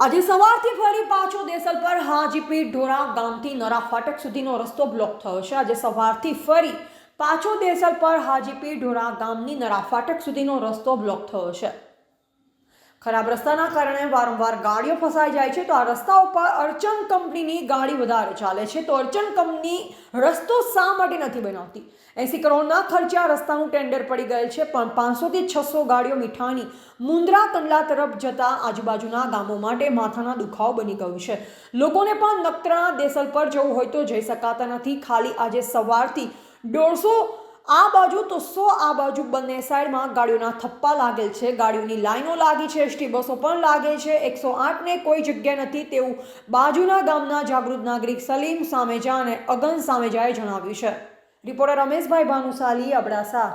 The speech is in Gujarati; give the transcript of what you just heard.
આજે સવારથી ફરી પાછો દેસલ પર હાજીપીર ઢોરા ગામથી નરા ફાટક સુધીનો રસ્તો બ્લોક થયો છે. આજે સવારથી ફરી પાછો દેસલ પર હાજીપીર ઢોરા ગામની નરા ફાટક સુધીનો રસ્તો બ્લોક થયો છે. ખરાબ રસ્તાના કારણે વારંવાર ગાડીઓ ફસાઈ જાય છે, તો આ રસ્તા ઉપર અર્ચન કંપનીની ગાડી વધારે ચાલે છે. તો અર્ચન કંપની રસ્તો શા માટે નથી બનાવતી? એસી કરોડના ખર્ચે આ રસ્તાનું ટેન્ડર પડી ગયેલ છે, પણ પાંચસોથી છસો ગાડીઓ મીઠાની મુંદ્રા કંડલા તરફ જતા આજુબાજુના ગામો માટે માથાના દુખાવો બની ગયું છે. લોકોને પણ નખત્રાણા દેસલ પર જવું હોય તો જઈ શકાતા નથી. ખાલી આજે સવારથી દોઢસો આ બાજુ તો સો આ બાજુ બંને સાઈડમાં ગાડીઓના થપ્પા લાગેલ છે. ગાડીઓની લાઈનો લાગી છે, એસટી બસો પણ લાગે છે. એકસો આઠને કોઈ જગ્યા નથી તેવું બાજુના ગામના જાગૃત નાગરિક સલીમ સામેજા અને અગન સામેજાએ જણાવ્યું છે. રિપોર્ટર રમેશભાઈ ભાનુશાલી, અબડાસા.